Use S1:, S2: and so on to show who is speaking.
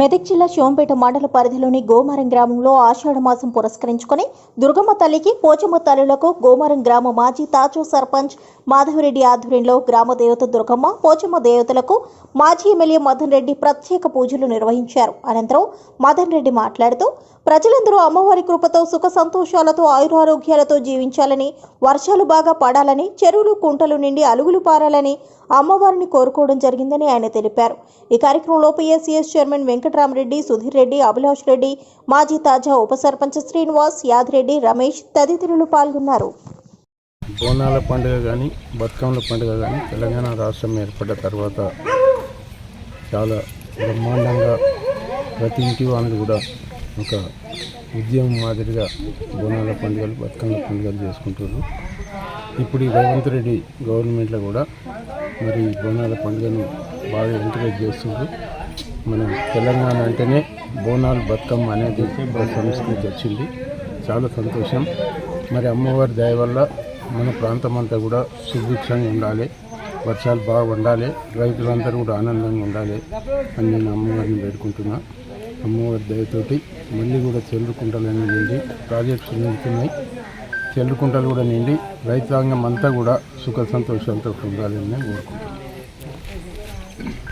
S1: మెదక్ జిల్లా శివంపేట మండల పరిధిలోని గోమారం గ్రామంలో ఆషాఢ మాసం పురస్కరించుకొని దుర్గమ్మ తల్లికి పోచమ్మ తల్లులకు గోమారం గ్రామ మాజీ తాచో సర్పంచ్ మాధవరెడ్డి ఆధ్వర్యంలో గ్రామ దేవత దుర్గమ్మ పోచమ్మ దేవతలకు మాజీ ఎమ్మెల్యే మదన్ రెడ్డి ప్రత్యేక పూజలు నిర్వహించారు. అనంతరం మదన్ రెడ్డి మాట్లాడుతూ ప్రజలందరూ అమ్మవారి కృపతో సుఖ సంతోషాలతో ఆయురారోగ్యాలతో జీవించాలని వర్షాలు బాగా పడాలని చెరువులు కుంటలు నిండి అలుగులు పారాలని అమ్మవారిని కోరుకోవడం జరిగిందని ఆయన తెలిపారు. ఈ కార్యక్రమంలో పిఎస్సిఎస్ చైర్మన్ వెంకటరామరెడ్డి సుధీర్ రెడ్డి అభిలాష్ రెడ్డి మాజీ తాజా ఉప సర్పంచ్ శ్రీనివాస్ యాదిరెడ్డి రమేష్ తదితరులు పాల్గొన్నారు.
S2: బోనాల పండుగ కానీ బతుకమ్మల పండుగ కానీ తెలంగాణ రాష్ట్రం ఏర్పడ్డ తర్వాత చాలా బ్రహ్మాండంగా ప్రతి ఇంటి వాళ్ళు కూడా ఒక ఉద్యమం మాదిరిగా బోనాల పండుగలు బతుకమ్మల పండుగలు చేసుకుంటున్నారు. ఇప్పుడు ఈ రేవంత్ రెడ్డి గవర్నమెంట్లో కూడా మరి బోనాల పండుగను బాగా ఎంకరేజ్ చేస్తుంది మన తెలంగాణ అంటేనే బోనాలు బతుకమ్మ అనేది ఒక సంస్కృతి వచ్చింది. చాలా సంతోషం. మరి అమ్మవారి దయ వల్ల మన ప్రాంతం అంతా కూడా సుభిక్షంగా ఉండాలి. వర్షాలు బాగా ఉండాలి రైతులందరూ కూడా ఆనందంగా ఉండాలి అని నేను అమ్మవారిని వేడుకుంటున్నా. అమ్మవారి దయతోటి మళ్ళీ కూడా చెల్లుకుంటాలని నిండి ప్రాజెక్ట్స్ నిండుతున్నాయి చెల్లుకుంటలు కూడా నిండి రైతాంగం అంతా కూడా సుఖ సంతోషాలతో ఉండాలని నేను కోరుకుంటున్నాను.